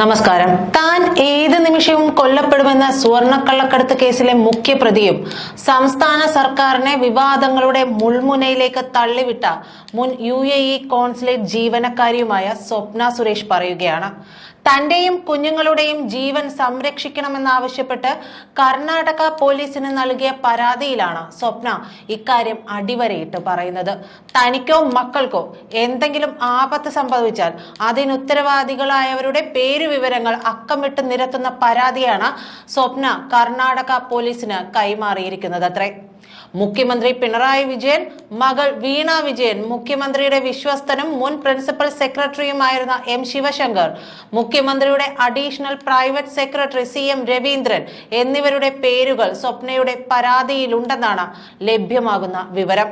നമസ്കാരം. താൻ ഏത് നിമിഷവും കൊല്ലപ്പെടുമെന്ന സുവർണക്കള്ളക്കടത്ത് കേസിലെ മുഖ്യപ്രതിയും സംസ്ഥാന സർക്കാരിനെ വിവാദങ്ങളുടെ മുൾമുനയിലേക്ക് തള്ളിവിട്ട മുൻ യു എ ഇ കോൺസുലേറ്റ് ജീവനക്കാരിയുമായ സ്വപ്ന സുരേഷ് പറയുകയാണ്. തന്റെയും കുഞ്ഞുങ്ങളുടെയും ജീവൻ സംരക്ഷിക്കണമെന്നാവശ്യപ്പെട്ട് കർണാടക പോലീസിന് നൽകിയ പരാതിയിലാണ് സ്വപ്ന ഇക്കാര്യം അടിവരയിട്ട് പറയുന്നത്. തനിക്കോ മക്കൾക്കോ എന്തെങ്കിലും ആപത്ത് സംഭവിച്ചാൽ അതിനുത്തരവാദികളായവരുടെ പേരുവിവരങ്ങൾ അക്കമിട്ട് നിരത്തുന്ന പരാതിയാണ് സ്വപ്ന കർണാടക പോലീസിന് കൈമാറിയിരിക്കുന്നത് അത്രേ മുഖ്യമന്ത്രി പിണറായി വിജയൻ മകൾ വീണ വിജയൻ മുഖ്യമന്ത്രിയുടെ വിശ്വസ്തനും മുൻ പ്രിൻസിപ്പൽ സെക്രട്ടറിയുമായിരുന്ന എം ശിവശങ്കർ മുഖ്യമന്ത്രിയുടെ additional private secretary C M Raveendran എന്നിവരുടെ പേരുകൾ സ്വപ്നയുടെ പരാതിയിലുണ്ടെന്നാണ് ലഭ്യമാകുന്ന വിവരം.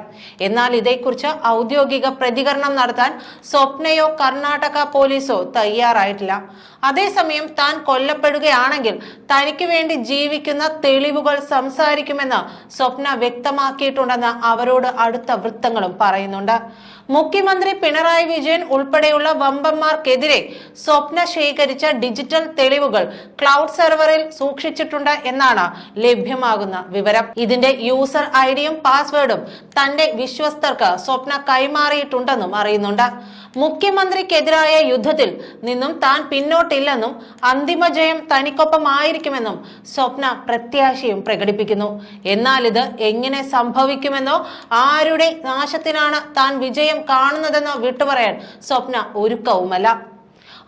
എന്നാൽ ഇതേക്കുറിച്ച് ഔദ്യോഗിക പ്രതികരണം നടത്താൻ സ്വപ്നയോ കർണാടക പോലീസോ തയ്യാറായിട്ടില്ല. അതേസമയം താൻ കൊല്ലപ്പെടുകയാണെങ്കിൽ തനിക്ക് വേണ്ടി ജീവിക്കുന്ന തെളിവുകൾ സംസാരിക്കുമെന്ന് സ്വപ്ന വ്യക്തമാക്കിയിട്ടുണ്ടെന്ന് അവരോട് അടുത്ത വൃത്തങ്ങളും പറയുന്നുണ്ട്. മുഖ്യമന്ത്രി പിണറായി വിജയൻ ഉൾപ്പെടെയുള്ള വമ്പന്മാർക്കെതിരെ സ്വപ്ന ശേഖരിച്ച ഡിജിറ്റൽ തെളിവുകൾ ക്ലൗഡ് സെർവറിൽ സൂക്ഷിച്ചിട്ടുണ്ട് എന്നാണ് ലഭ്യമാകുന്ന വിവരം. ഇതിന്റെ യൂസർ ഐഡിയും പാസ്വേഡും തന്റെ വിശ്വസ്തർക്ക് സ്വപ്ന കൈമാറിയിട്ടുണ്ടെന്നും അറിയുന്നുണ്ട്. മുഖ്യമന്ത്രിക്കെതിരായ യുദ്ധത്തിൽ നിന്നും താൻ പിന്നോട്ടില്ലെന്നും അന്തിമ ജയം തനിക്കൊപ്പമായിരിക്കുമെന്നും സ്വപ്ന പ്രത്യാശയും പ്രകടിപ്പിക്കുന്നു. എന്നാൽ ഇത് എങ്ങനെ സംഭവിക്കുമെന്നോ ആരുടെ നാശത്തിനാണ് താൻ വിജയം കാണുന്നതെന്നോ വിട്ടുപറയാൻ സ്വപ്ന ഒരുക്കവുമല്ല.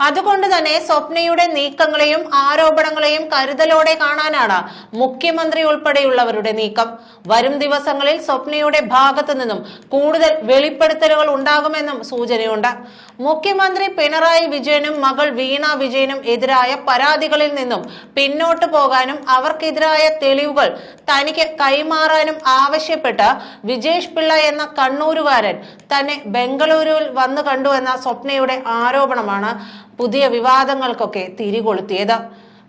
അതുകൊണ്ട് തന്നെ സ്വപ്നയുടെ നീക്കങ്ങളെയും ആരോപണങ്ങളെയും കരുതലോടെ കാണാനാണ് മുഖ്യമന്ത്രി ഉൾപ്പെടെയുള്ളവരുടെ നീക്കം. വരും ദിവസങ്ങളിൽ സ്വപ്നയുടെ ഭാഗത്തു നിന്നും കൂടുതൽ വെളിപ്പെടുത്തലുകൾ ഉണ്ടാകുമെന്നും സൂചനയുണ്ട്. മുഖ്യമന്ത്രി പിണറായി വിജയനും മകൾ വീണ വിജയനും എതിരായ പരാതികളിൽ നിന്നും പിന്നോട്ട് പോകാനും അവർക്കെതിരായ തെളിവുകൾ തനിക്ക് കൈമാറാനും ആവശ്യപ്പെട്ട് വിജേഷ് പിള്ള എന്ന കണ്ണൂരുകാരൻ തന്നെ ബംഗളൂരുവിൽ വന്നു കണ്ടു എന്ന സ്വപ്നയുടെ ആരോപണമാണ് പുതിയ വിവാദങ്ങൾക്കൊക്കെ തിരികൊളുത്തിയത്.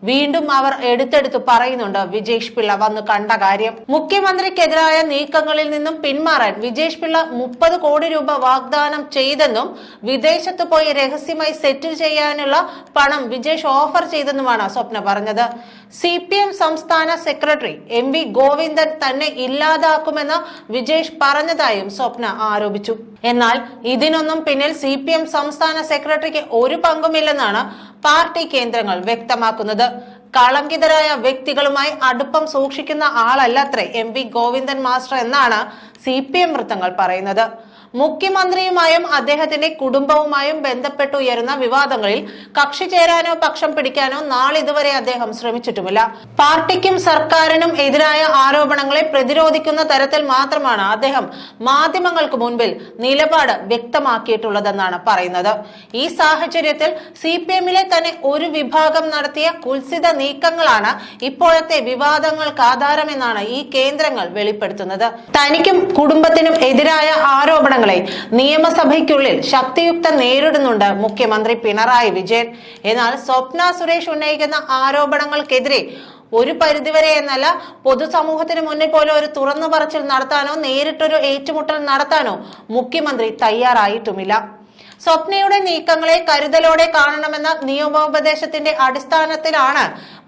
വീണ്ടും അവർ എടുത്തെടുത്ത് പറയുന്നുണ്ട് വിജേഷ് പിള്ള വന്ന് കണ്ട കാര്യം. മുഖ്യമന്ത്രിക്കെതിരായ നീക്കങ്ങളിൽ നിന്നും പിന്മാറാൻ വിജേഷ് പിള്ള മുപ്പത് കോടി രൂപ വാഗ്ദാനം ചെയ്തെന്നും വിദേശത്ത് പോയി രഹസ്യമായി സെറ്റിൽ ചെയ്യാനുള്ള പണം വിജേഷ് ഓഫർ ചെയ്തെന്നുമാണ് സ്വപ്ന പറഞ്ഞത്. സി പി എം സംസ്ഥാന സെക്രട്ടറി എം വി ഗോവിന്ദൻ തന്നെ ഇല്ലാതാക്കുമെന്ന് വിജേഷ് പറഞ്ഞതായും സ്വപ്ന ആരോപിച്ചു. എന്നാൽ ഇതിനൊന്നും പിന്നിൽ സി പി എം സംസ്ഥാന സെക്രട്ടറിക്ക് ഒരു പങ്കുമില്ലെന്നാണ് പാർട്ടി കേന്ദ്രങ്ങൾ വ്യക്തമാക്കുന്നത്. കളങ്കിതരായ വ്യക്തികളുമായി അടുപ്പം സൂക്ഷിക്കുന്ന ആളല്ലത്രേ എം വി ഗോവിന്ദൻ മാസ്റ്റർ എന്നാണ് സി പി എം വൃത്തങ്ങൾ പറയുന്നത്. മുഖ്യമന്ത്രിയുമായും അദ്ദേഹത്തിന്റെ കുടുംബവുമായും ബന്ധപ്പെട്ട് ഉയരുന്ന വിവാദങ്ങളിൽ കക്ഷി ചേരാനോ പക്ഷം പിടിക്കാനോ നാളിതുവരെ അദ്ദേഹം ശ്രമിച്ചിട്ടുമില്ല. പാർട്ടിക്കും സർക്കാരിനും എതിരായ ആരോപണങ്ങളെ പ്രതിരോധിക്കുന്ന തരത്തിൽ മാത്രമാണ് അദ്ദേഹം മാധ്യമങ്ങൾക്ക് മുൻപിൽ നിലപാട് വ്യക്തമാക്കിയിട്ടുള്ളതെന്നാണ് പറയുന്നത്. ഈ സാഹചര്യത്തിൽ സി പി എമ്മിലെ തന്നെ ഒരു വിഭാഗം നടത്തിയ കുൽസിത നീക്കങ്ങളാണ് ഇപ്പോഴത്തെ വിവാദങ്ങൾക്ക് ആധാരമെന്നാണ് ഈ കേന്ദ്രങ്ങൾ വെളിപ്പെടുത്തുന്നത്. തനിക്കും കുടുംബത്തിനും എതിരായ ആരോപണങ്ങളെ നിയമസഭയ്ക്കുള്ളിൽ ശക്തിയുക്തം നേരിടുന്നുണ്ട് മുഖ്യമന്ത്രി പിണറായി വിജയൻ. എന്നാൽ സ്വപ്ന സുരേഷ് ഉന്നയിക്കുന്ന ആരോപണങ്ങൾക്കെതിരെ ഒരു പരിധിവരെ എന്നല്ല പൊതുസമൂഹത്തിന് മുന്നിൽ പോലും ഒരു തുറന്നു പറച്ചിൽ നടത്താനോ നേരിട്ടൊരു ഏറ്റുമുട്ടൽ നടത്താനോ മുഖ്യമന്ത്രി തയ്യാറായിട്ടുമില്ല. സ്വപ്നയുടെ നീക്കങ്ങളെ കരുതലോടെ കാണണമെന്ന നിയമോപദേശത്തിന്റെ അടിസ്ഥാനത്തിലാണ്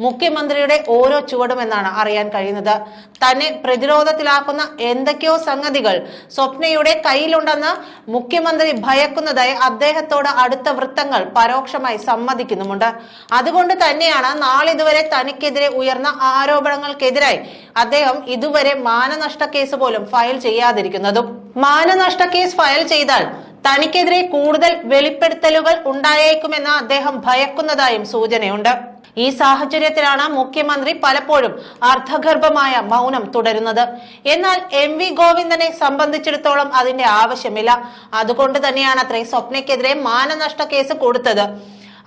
മുഖ്യമന്ത്രിയുടെ ഓരോ ചുവടുമെന്നാണ് അറിയാൻ കഴിയുന്നത്. തന്നെ പ്രതിരോധത്തിലാക്കുന്ന എന്തൊക്കെയോ സംഗതികൾ സ്വപ്നയുടെ കയ്യിലുണ്ടെന്ന് മുഖ്യമന്ത്രി ഭയക്കുന്നതായി അദ്ദേഹത്തോട് അടുത്ത വൃത്തങ്ങൾ പരോക്ഷമായി സമ്മതിക്കുന്നുമുണ്ട്. അതുകൊണ്ട് തന്നെയാണ് നാളിതുവരെ തനിക്കെതിരെ ഉയർന്ന ആരോപണങ്ങൾക്കെതിരായി അദ്ദേഹം ഇതുവരെ മാനനഷ്ട കേസ് പോലും ഫയൽ ചെയ്യാതിരിക്കുന്നതും. മാനനഷ്ട കേസ് ഫയൽ ചെയ്താൽ തനിക്കെതിരെ കൂടുതൽ വെളിപ്പെടുത്തലുകൾ ഉണ്ടായേക്കുമെന്ന് അദ്ദേഹം ഭയക്കുന്നതായും സൂചനയുണ്ട്. ഈ സാഹചര്യത്തിലാണ് മുഖ്യമന്ത്രി പലപ്പോഴും അർത്ഥഗർഭമായ മൗനം തുടരുന്നത്. എന്നാൽ എം വി ഗോവിന്ദനെ സംബന്ധിച്ചിടത്തോളം അതിന്റെ ആവശ്യമില്ല. അതുകൊണ്ട് തന്നെയാണ് അത്രേ സ്വപ്നയ്ക്കെതിരെ മാനനഷ്ട കേസ് കൊടുത്തത്.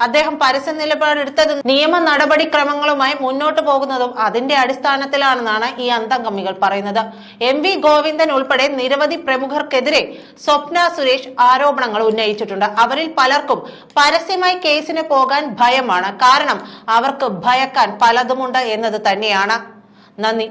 അദ്ദേഹം പരസ്യ നിലപാടെടുത്തത് നിയമ നടപടിക്രമങ്ങളുമായി മുന്നോട്ട് പോകുന്നതും അതിന്റെ അടിസ്ഥാനത്തിലാണെന്നാണ് ഈ അന്തംഗമികൾ പറയുന്നത്. എം വി ഗോവിന്ദൻ ഉൾപ്പെടെ നിരവധി പ്രമുഖർക്കെതിരെ സ്വപ്ന സുരേഷ് ആരോപണങ്ങൾ ഉന്നയിച്ചിട്ടുണ്ട്. അവരിൽ പലർക്കും പരസ്യമായി കേസിന് പോകാൻ ഭയമാണ്. കാരണം അവർക്ക് ഭയക്കാൻ പലതുമുണ്ട് എന്നത് തന്നെയാണ്. നന്ദി.